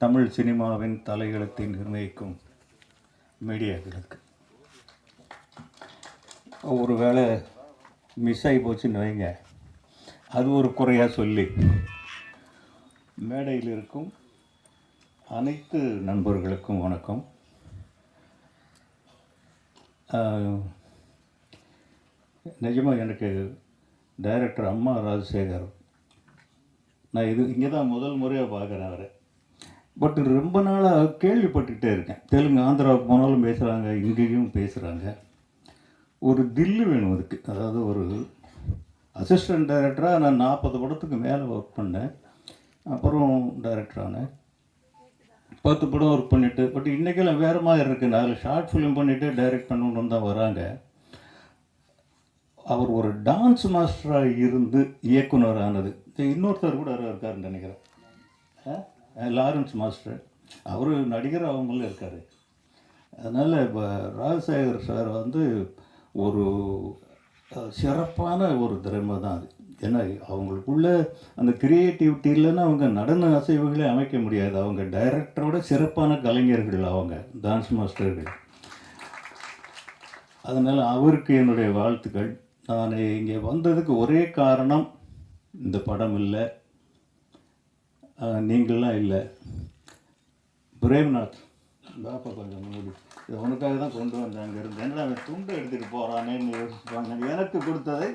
தமிழ் சினிமாவின் தலையெழுத்தை நிர்ணயிக்கும் மீடியாக்களுக்கு ஒரு வேளை மிஸ் ஆகி போச்சுன்னு வைங்க. அது ஒரு குறையாக சொல்லி. மேடையில் இருக்கும் அனைத்து நண்பர்களுக்கும் வணக்கம். நிஜமாக எனக்கு டைரக்டர் அம்மா ராஜசேகர். நான் இது இங்கே தான் முதல் முறையாக பார்க்குறேன் அவரை. பட் ரொம்ப நாளாக கேள்விப்பட்டுக்கிட்டே இருக்கேன். தெலுங்கு ஆந்திராவுக்கு போனாலும் பேசுகிறாங்க இங்கேயும் பேசுகிறாங்க ஒரு தில்லு வேணும் அதுக்கு. அதாவது ஒரு அசிஸ்டன்ட் டைரக்டராக நான் நாற்பது படத்துக்கு மேலே ஒர்க் பண்ணேன். அப்புறம் டைரக்டரானேன் பத்து படம் ஒர்க் பண்ணிவிட்டு பட் இன்றைக்கெல்லாம் வேறு மாதிரி இருக்குது அதில் ஷார்ட் ஃபிலிம் பண்ணிவிட்டு டைரக்ட் பண்ணணுன்னு தான் வராங்க. அவர் ஒரு டான்ஸ் மாஸ்டராக இருந்து இயக்குனர் ஆனது. இன்னொருத்தர் கூட இருக்காருன்னு நினைக்கிறேன். லாரன்ஸ் மாஸ்டர் அவர் நடிகர் அவங்களும் இருக்கார். அதனால் இப்போ ராஜசேகர் சார் வந்து ஒரு சிறப்பான ஒரு திறமை தான் அது. ஏன்னா அவங்களுக்குள்ள அந்த கிரியேட்டிவிட்டி இல்லைன்னா அவங்க நடன அசைவுகளே அமைக்க முடியாது. அவங்க டைரக்டரோட சிறப்பான கலைஞர்கள் அவங்க டான்ஸ் மாஸ்டர்கள் அதனால் அவருக்கு என்னுடைய வாழ்த்துக்கள். நான் இங்கே வந்ததுக்கு ஒரே காரணம் இந்த படம் இல்லை. நீங்களாம் இல்லை. பிரேம்நாத் பாப்பா கொஞ்சம் மூடி இது உனக்காக தான் கொண்டு வந்தேன் அங்கே இருந்து என்ன அவன் துண்டை எடுத்துகிட்டு போகிறானேன்னு யோசிப்பாங்க. எனக்கு கொடுத்ததை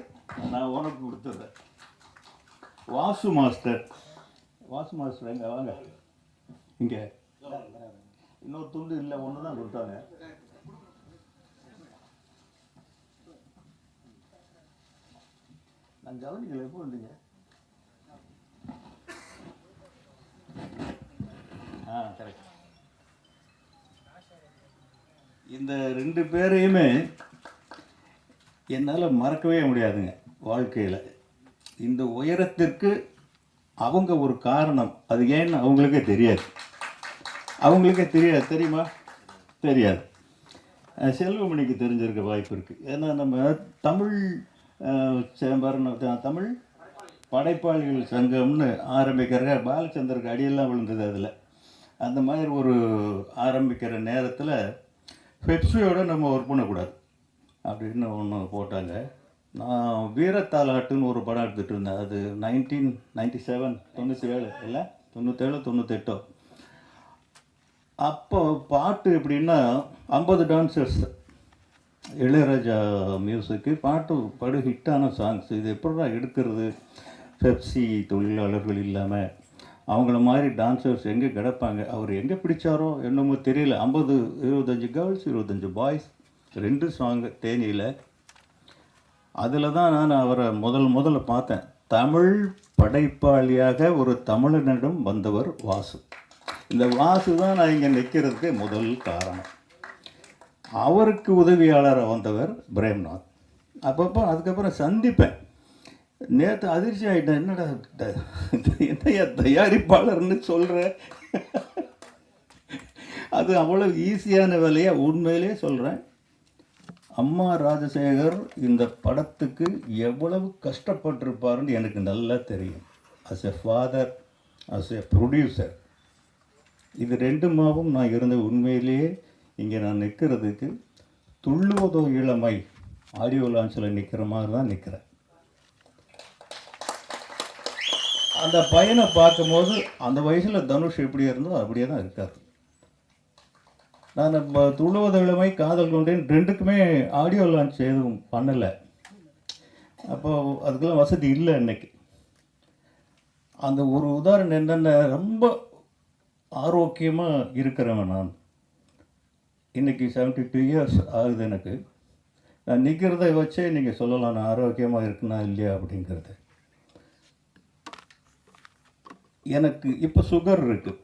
நான் உனக்கு கொடுத்ததை. வாசு மாஸ்டர். வாசு மாஸ்டர் எங்கே வாங்க. இங்கே. இன்னொரு துண்டு இல்லை ஒன்று தான் கொடுத்தாங்க. நான் கவனிக்கல எப்போ வந்தீங்க? ஆ கரெக்ட் இந்த ரெண்டு பேரையுமே என்னால் மறக்கவே முடியாதுங்க வாழ்க்கையில். இந்த உயரத்திற்கு அவங்க ஒரு காரணம். அது ஏன்னு அவங்களுக்கே தெரியாது. அவங்களுக்கே தெரியாது. தெரியுமா? தெரியாது. செல்வமணிக்கு தெரிஞ்சிருக்க வாய்ப்பு இருக்குது ஏன்னா நம்ம தமிழ் அஹ், தமிழ் படைப்பாளிகள் சங்கம்னு ஆரம்பிக்கிற பாலச்சந்தருக்கு அடியெல்லாம் விழுந்தது அதில். அந்த மாதிரி ஒரு ஆரம்பிக்கிற நேரத்தில் பெப்சியோட நம்ம ஒர்க் பண்ணக்கூடாது. அப்படின்னு ஒன்று போட்டாங்க. நான் வீரத்தாலாட்டுன்னு ஒரு படம் எடுத்துகிட்டு இருந்தேன். அது நைன்டீன் நைன்டி செவன் தொண்ணூற்றி ஏழு இல்லை? தொண்ணூற்றேழு தொண்ணூத்தெட்டோ. அப்போ பாட்டு எப்படின்னா ஐம்பது டான்சர்ஸ் இளையராஜா மியூசிக்கு பாட்டு படு ஹிட்டான சாங்ஸ் இது எப்படிடா எடுக்கிறது? பெப்சி தொழிலாளர்கள் இல்லாமல் அவங்கள மாதிரி டான்சர்ஸ் எங்கே கிடப்பாங்க? அவர் எங்கே பிடிச்சாரோ என்னமோ தெரியல. ஐம்பது இருபத்தஞ்சி கேர்ள்ஸ் இருபத்தஞ்சி பாய்ஸ் ரெண்டு சாங்கு தேனியில். அதில் தான் நான் அவரை முதல் முதல்ல பார்த்தேன். தமிழ் படைப்பாளியாக ஒரு தமிழனிடம் வந்தவர் வாசு. இந்த வாசு தான் நான் இங்கே நிற்கிறதுக்கு முதல் காரணம். அவருக்கு உதவியாளராக வந்தவர் பிரேம்நாத். அப்பப்போ அதுக்கப்புறம் சந்திப்பேன். நேற்று அதிர்ச்சி ஆகிட்டேன் என்னடா என்னையா தயாரிப்பாளர்னு சொல்கிற அது அவ்வளோ ஈஸியான வேலையை? உண்மையிலே சொல்கிறேன் அம்மா ராஜசேகர் இந்த படத்துக்கு எவ்வளவு கஷ்டப்பட்டிருப்பாருன்னு எனக்கு நல்லா தெரியும். As a father as a producer இது ரெண்டுமாவும் நான் இருந்த உண்மையிலேயே இங்கே நான் நிற்கிறதுக்கு துள்ளுவதோ இளமை ஆடியோ லான்ச்சில் நிற்கிற மாதிரி தான் நிற்கிறேன் அந்த பையனை பார்க்கும்போது அந்த வயசில் தனுஷ் எப்படி இருந்தோ அப்படியே தான் இருக்கார். நான் இப்போ காதல் கொண்டேன் ரெண்டுக்குமே ஆடியோ லான்ச் எதுவும் பண்ணலை. அப்போ அதுக்கெல்லாம் வசதி இல்லை இன்னைக்கு. அந்த ஒரு உதாரணம் என்னென்ன ரொம்ப ஆரோக்கியமாக இருக்கிறவன் நான். இன்னைக்கு 72 டூ இயர்ஸ் ஆகுது எனக்கு. நான் நிற்கிறத வச்சே நீங்கள் சொல்லலாம் நான் ஆரோக்கியமாக இருக்குனா இல்லையா அப்படிங்கிறது. எனக்கு இப்போ சுகர் இருக்குது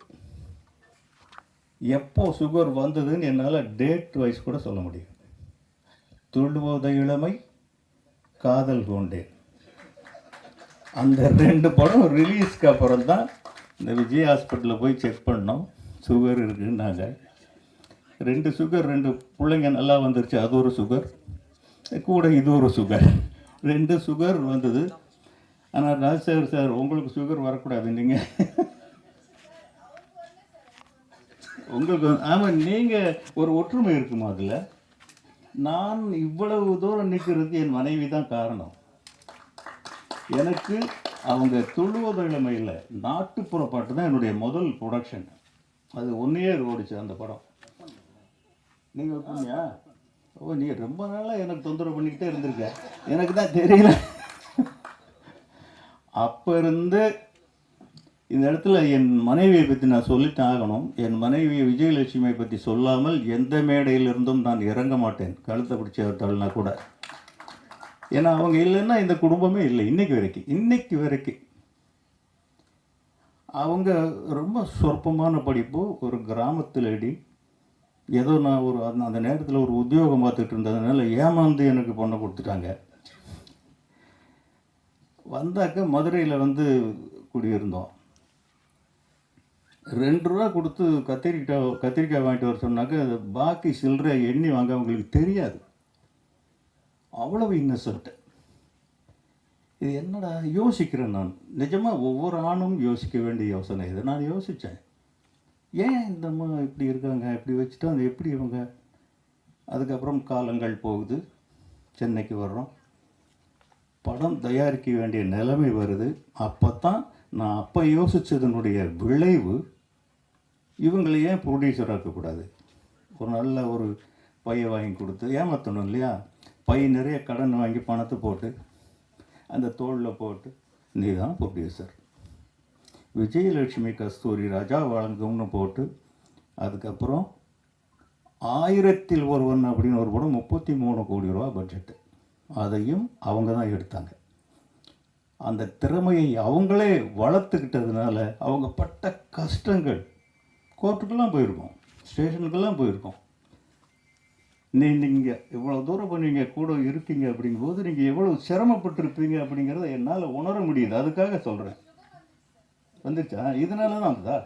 எப்போ சுகர் வந்ததுன்னு என்னால் டேட் வைஸ் கூட சொல்ல முடியும் துள்ளுவோத இளமை காதல் கொண்டேன். அந்த ரெண்டு படம் ரிலீஸ்க்கு அப்புறம் தான் இந்த விஜய் ஹாஸ்பிட்டலில் போய் செக் பண்ணோம். சுகர் இருக்குன்னாங்க ரெண்டு சுகர் ரெண்டு பிள்ளைங்க நல்லா வந்துருச்சு. அது ஒரு சுகர் கூட இது ஒரு சுகர் ரெண்டு சுகர் வந்தது. ஆனால் ராஜசேகர் சார் உங்களுக்கு சுகர் வரக்கூடாது நீங்கள் உங்களுக்கு ஆமாம் நீங்கள் ஒரு ஒற்றுமை இருக்குமா அதில்? நான் இவ்வளவு தூரம் நிற்கிறதுக்கு என் மனைவி தான் காரணம். எனக்கு அவங்க துள்ளுவத இளமையில் நாட்டுப்புற பாட்டு தான் என்னுடைய முதல் ப்ரொடக்ஷன் அது ஒன் இயர் ஓடிச்சு அந்த படம். நீங்கள் ஒப்புமையா ஓ நீ ரொம்ப நாளாக எனக்கு தொந்தரவு பண்ணிக்கிட்டே இருந்திருக்க. எனக்கு தான் தெரியல. அப்போ இருந்து இந்த இடத்துல என் மனைவியை பற்றி நான் சொல்லித்தான் ஆகணும் என் மனைவி விஜயலட்சுமியை பற்றி சொல்லாமல் எந்த மேடையிலிருந்தும் நான் இறங்க மாட்டேன். கழுத்தை பிடிச்சவட்டாள்னா கூட. ஏன்னா அவங்க இல்லைன்னா இந்த குடும்பமே இல்லை. இன்னைக்கு வரைக்கும். இன்னைக்கு வரைக்கும். அவங்க ரொம்ப சொற்பமான படிப்பு. ஒரு கிராமத்தில் ஏதோ நான் ஒரு அந்த அந்த நேரத்தில் ஒரு உத்தியோகம் பார்த்துட்டு இருந்ததுனால ஏமாந்து எனக்கு பொண்ணை கொடுத்துட்டாங்க. வந்தாக்க மதுரையில் வந்து குடியிருந்தோம். ரெண்டு ரூபா கொடுத்து கத்திரிக்காய் கத்திரிக்காய் வாங்கிட்டு வர சொன்னாக்க அது பாக்கி சில்லறை எண்ணி வாங்க அவங்களுக்கு தெரியாது. அவ்வளவு இன்னசென்ட்டு இது என்னடா யோசிக்கிறேன் நான். நிஜமாக ஒவ்வொரு ஆணும் யோசிக்க வேண்டிய யோசனை. இது நான் யோசித்தேன் ஏன் இந்த அம்மா இப்படி இருக்காங்க? இப்படி வச்சுட்டு அது எப்படி இவங்க? அதுக்கப்புறம் காலங்கள் போகுது. சென்னைக்கு வர்றோம். படம் தயாரிக்க வேண்டிய நிலைமை வருது. அப்போ தான் நான் அப்போ யோசித்ததனுடைய விளைவு இவங்களை ஏன் ப்ரொடியூசர் ஆக்கக்கூடாது? ஒரு நல்ல ஒரு பையை வாங்கி கொடுத்து ஏமாற்றணும் இல்லையா? பை நிறைய கடன் வாங்கி பணத்தை போட்டு அந்த தோளில் போட்டு நீ தான் ப்ரொடியூசர் விஜயலட்சுமி கஸ்தூரி ராஜா வழங்கும்னு போட்டு அதுக்கப்புறம் ஆயிரத்தில் ஒருவன் அப்படின்னு ஒரு படம் முப்பத்தி மூணு கோடி ரூபா பட்ஜெட்டு அதையும் அவங்க தான் எடுத்தாங்க. அந்த திறமையை அவங்களே வளர்த்துக்கிட்டதுனால அவங்க பட்ட கஷ்டங்கள் கோர்ட்டுக்கெல்லாம் போயிருக்கோம் ஸ்டேஷனுக்கெல்லாம் போயிருக்கோம். நீ நீங்கள் இவ்வளோ தூரம் இப்போ நீங்கள் கூட இருக்கீங்க அப்படிங்கும்போது நீங்கள் எவ்வளோ சிரமப்பட்டிருப்பீங்க அப்படிங்கிறத என்னால் உணர முடியுது அதுக்காக சொல்கிறேன் வந்துச்சா? இதனால தான் வந்ததா?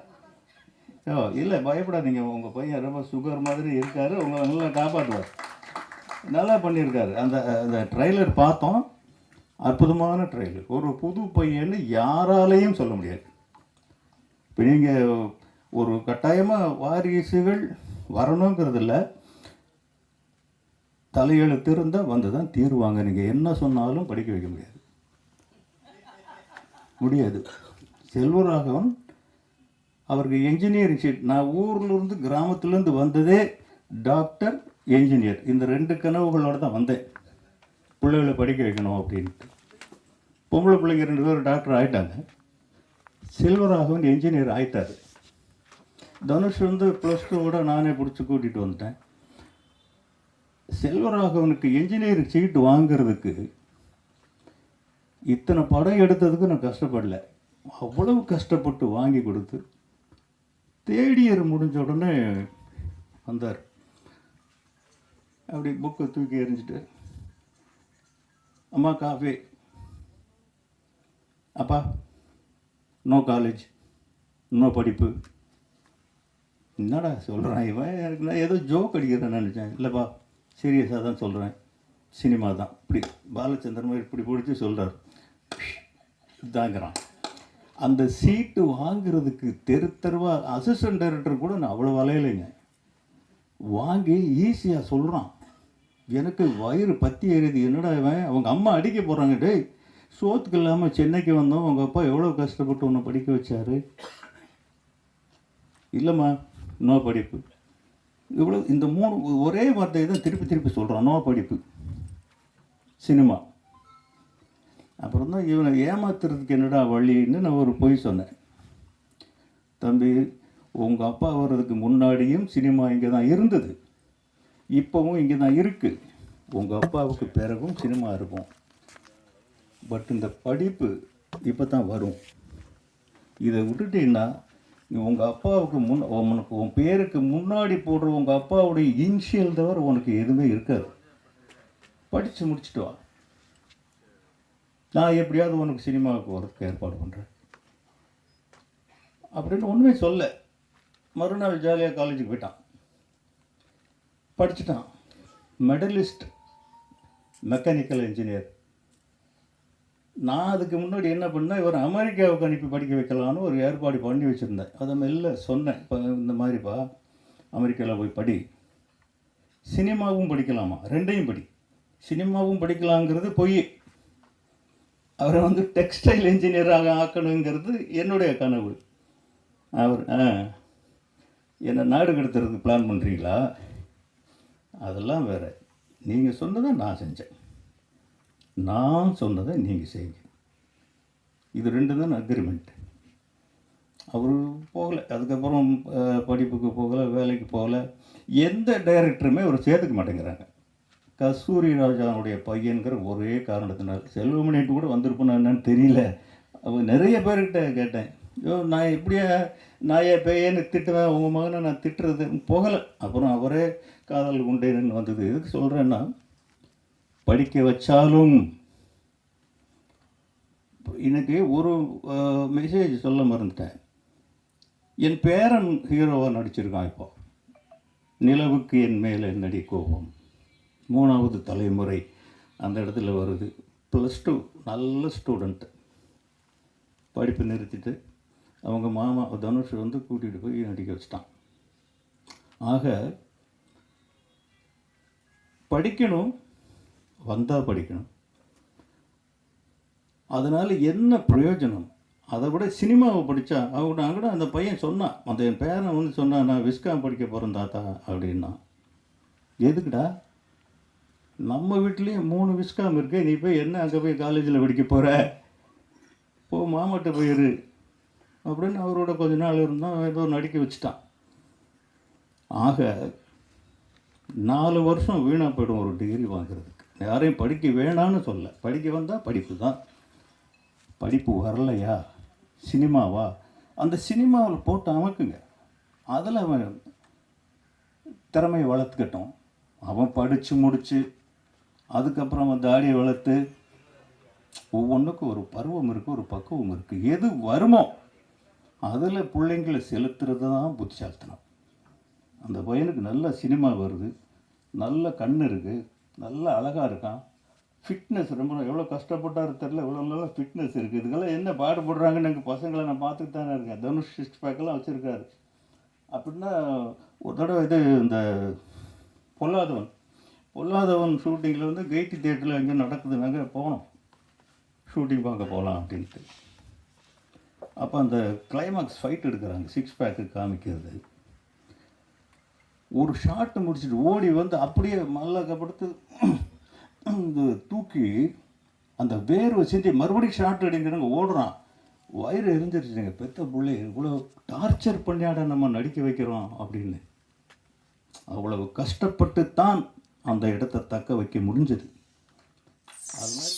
ஓ இல்லை பயப்படாதீங்க. உங்கள் பையன் ரொம்ப சுகர் மாதிரி இருக்காரு. உங்களை நல்லா காப்பாற்றுவார் நல்லா பண்ணியிருக்காரு. அந்த அந்த ட்ரைலர் பார்த்தோம். அற்புதமான ட்ரெய்லர் ஒரு புது பையன்னு யாராலையும் சொல்ல முடியாது. இப்போ நீங்கள் ஒரு கட்டாயமாக வாரிசுகள் வரணுங்கிறதில்ல. தலையெழுத்து இருந்தால் வந்து தான் தீருவாங்க. நீங்கள் என்ன சொன்னாலும் படிக்க வைக்க முடியாது. முடியாது. செல்வராகவன் அவருக்கு என்ஜினியரிங் சீட் நான் ஊர்லேருந்து கிராமத்துலேருந்து வந்ததே டாக்டர் என்ஜினியர் இந்த ரெண்டு கனவுகளோடு தான் வந்தேன். பிள்ளைகளை படிக்க வைக்கணும் அப்படின்ட்டு. பொம்பளை பிள்ளைங்க ரெண்டு பேரும் டாக்டர் ஆகிட்டாங்க செல்வராகவன் என்ஜினியர் ஆகிட்டார் தனுஷ் வந்து ப்ளஸ் டூவோட நானே பிடிச்சி கூட்டிகிட்டு வந்துட்டேன். செல்வராகவனுக்கு என்ஜினியரிங் சீட்டு வாங்குறதுக்கு இத்தனை படம் எடுத்ததுக்கு நான் கஷ்டப்படல. அவ்வளவு கஷ்டப்பட்டு வாங்கி கொடுத்து தேர்ட் இயர் முடிஞ்ச உடனே வந்தார். அப்படி புக்கை தூக்கி எறிஞ்சிட்டு அம்மா காஃபி. அப்பா நோ காலேஜ் நோ படிப்பு. என்னடா சொல்கிறான் இவன்? எனக்கு நான் ஏதோ ஜோக் அடிக்கிறேன்னு நினச்சேன். இல்லைப்பா சீரியஸாக தான் சொல்கிறேன் சினிமா தான். இப்படி பாலச்சந்திரன் மாதிரி இப்படி பிடிச்சி சொல்கிறார் இதாங்கிறான். அந்த சீட்டு வாங்குறதுக்கு தெரு தெருவா அசிஸ்டன்ட் டைரக்டர் கூட நான் அவ்வளோ வலையிலைங்க வாங்கி ஈஸியாக சொல்கிறான் எனக்கு வயிறு பத்தி எரியுது. என்னடா இவன்? அவங்க அம்மா அடிக்க போகிறாங்க டேய் சோத்துக்கு இல்லாமல் சென்னைக்கு வந்தோம். உங்கள் அப்பா எவ்வளோ கஷ்டப்பட்டு உன்னை படிக்க வச்சாரு? இல்லைம்மா நோ படிப்பு. இவ்வளோ இந்த மூணு ஒரே வார்த்தையை தான் திருப்பி திருப்பி சொல்கிறான் நோ படிப்பு. சினிமா. அப்புறம் தான் இவனை ஏமாத்துறதுக்கு என்னடா வழின்னு நான் ஒரு பொய் சொன்னேன். தம்பி உங்கள் அப்பா வர்றதுக்கு முன்னாடியும் சினிமா இங்கே தான் இருந்தது. இப்போவும் இங்கே தான் இருக்குது உங்கள் அப்பாவுக்கு பிறகும் சினிமா இருக்கும். பட் இந்த படிப்பு இப்போ தான் வரும். இதை விட்டுட்டீங்கன்னா உங்கள் அப்பாவுக்கு முன் உனக்கு உன் பேருக்கு முன்னாடி போடுற உங்கள் அப்பாவுடைய இன்ஷியல் தவிர உனக்கு எதுவுமே இருக்காது. படித்து முடிச்சுட்டு வா. நான் எப்படியாவது உனக்கு சினிமாவுக்கு வரதுக்கு ஏற்பாடு பண்ணுறேன் அப்படின்னு ஒன்றுமே சொல்ல. மறுநாள் ஜாலியாக காலேஜுக்கு போயிட்டான். படிச்சுட்டான். மெடலிஸ்ட் மெக்கானிக்கல் இன்ஜினியர் நான் அதுக்கு முன்னாடி என்ன பண்ணேன் இவர் அமெரிக்காவுக்கு அனுப்பி படிக்க வைக்கலான்னு ஒரு ஏற்பாடு பண்ணி வச்சுருந்தேன். அதை மெல்ல சொன்னேன். இப்போ இந்த மாதிரிப்பா அமெரிக்காவில் போய் படி. சினிமாவும் படிக்கலாமா? ரெண்டையும் படி. சினிமாவும் படிக்கலாங்கிறது பொய். அவரை வந்து டெக்ஸ்டைல் இன்ஜினியராக ஆக்கணுங்கிறது என்னுடைய கனவு. அவர் ஆ என்னை நாடு கடத்துறதுக்கு பிளான் பண்ணுறீங்களா அதெல்லாம் வேறு. நீங்கள் சொன்னதை நான் செஞ்சேன். நான் சொன்னதை நீங்கள் செய்யுங்க. இது ரெண்டு தான் அக்ரிமெண்ட் அவர் போகலை. அதுக்கப்புறம் படிப்புக்கு போகலை வேலைக்கு போகலை. எந்த டைரக்டருமே அவர் சேர்த்துக்க மாட்டேங்கிறாங்க. கஸ்தூரி ராஜாவுடைய பையன்கிற ஒரே காரணத்தினால் செல்வமணிட்டு கூட வந்திருப்பேன்னு என்னன்னு தெரியல. அவர் நிறைய பேர்கிட்ட கேட்டேன். நான் இப்படியே நான் என் பையனை திட்டுவேன்? உங்கள் மகனை நான் திட்டுறது. போகலை. அப்புறம் அவரே காதல் குண்டேன்னு வந்தது. எதுக்கு சொல்கிறேன்னா படிக்க வச்சாலும் எனக்கு ஒரு மெசேஜ் சொல்ல மறந்துட்டேன். என் பேரன் ஹீரோவாக நடிச்சிருக்கான் இப்போ. நிலவுக்கு என் மேலே நடி கோபம். மூணாவது தலைமுறை அந்த இடத்துல வருது. ப்ளஸ் டூ நல்ல ஸ்டூடெண்ட்டு படிப்பு நிறுத்திட்டு அவங்க மாமா தனுஷ் வந்து கூட்டிகிட்டு போய் நடிக்க வச்சிட்டான். ஆக படிக்கணும் வந்தால் படிக்கணும். அதனால் என்ன பிரயோஜனம்? அதை விட சினிமாவை படித்தா அவங்க நான் கூட அந்த பையன் சொன்னான் அந்த என் பேரன் வந்து சொன்னான் நான் விஸ்காம் படிக்க போகிறேன் தாத்தா அப்படின்னா. எதுக்குடா? நம்ம வீட்லேயும் மூணு விஸ்காம் இருக்கு நீ போய் என்ன அங்கே போய் காலேஜில் படிக்க போகிற போ மாமாட்ட போயிரு அப்படின்னு அவரோட கொஞ்ச நாள் இருந்தால் ஏதோ நடிக்க வச்சுட்டான். ஆக நாலு வருஷம் வீணாக போயிடும் ஒரு டிகிரி வாங்குறதுக்கு. யாரையும் படிக்க வேணான்னு சொல்ல. படிக்க வந்தால் படிப்பு தான். படிப்பு வரலையா? சினிமாவா? அந்த சினிமாவில் போட்டு அமைக்குங்க. அதில் அவன் திறமையை வளர்த்துக்கட்டும் அவன் படித்து முடித்து அதுக்கப்புறம் அவன் தாடியை வளர்த்து ஒவ்வொன்றுக்கும் ஒரு பருவம் இருக்குது ஒரு பக்குவம் இருக்குது எது வருமோ அதில் பிள்ளைங்களை செலுத்துறது தான் புத்திசாலித்தனம். அந்த பையனுக்கு நல்ல சினிமா வருது நல்ல கண் இருக்குது நல்ல அழகாக இருக்கான். ஃபிட்னஸ் ரொம்ப எவ்வளோ கஷ்டப்பட்டாரு தெரில இவ்வளோ ஃபிட்னஸ் இருக்குது இதுக்கெல்லாம் என்ன பாடுபடுறாங்கன்னு எங்கள் பசங்களை நான் பார்த்துட்டு தானே இருக்கேன். தனுஷ் சிக்ஸ் பேக்கெல்லாம் வச்சுருக்காரு. அப்படின்னா ஒரு தடவை இது இந்த பொல்லாதவன். பொல்லாதவன் ஷூட்டிங்கில் வந்து கெய்டி தேட்டரில் எங்கே நடக்குதுனாங்க போனோம். ஷூட்டிங் பார்க்க போகலாம் அப்படின்ட்டு. அப்போ அந்த கிளைமாக்ஸ் ஃபைட் எடுக்கிறாங்க. சிக்ஸ் பேக்கு காமிக்கிறது. ஒரு ஷாட்டு முடிச்சுட்டு ஓடி வந்து அப்படியே மல்லக்கப்படுத்து இந்த தூக்கி அந்த வேர்வை செஞ்சு மறுபடியும் ஷாட் அடிங்கிறாங்க ஓடுறான். வயிறு எரிஞ்சிருச்சுங்க. பெத்த பிள்ளை இவ்வளோ டார்ச்சர் பண்ணியாட நம்ம நடிக்க வைக்கிறோம் அப்படின்னு. அவ்வளவு கஷ்டப்பட்டு தான் அந்த இடத்த தக்க வைக்க முடிஞ்சது. அது மாதிரி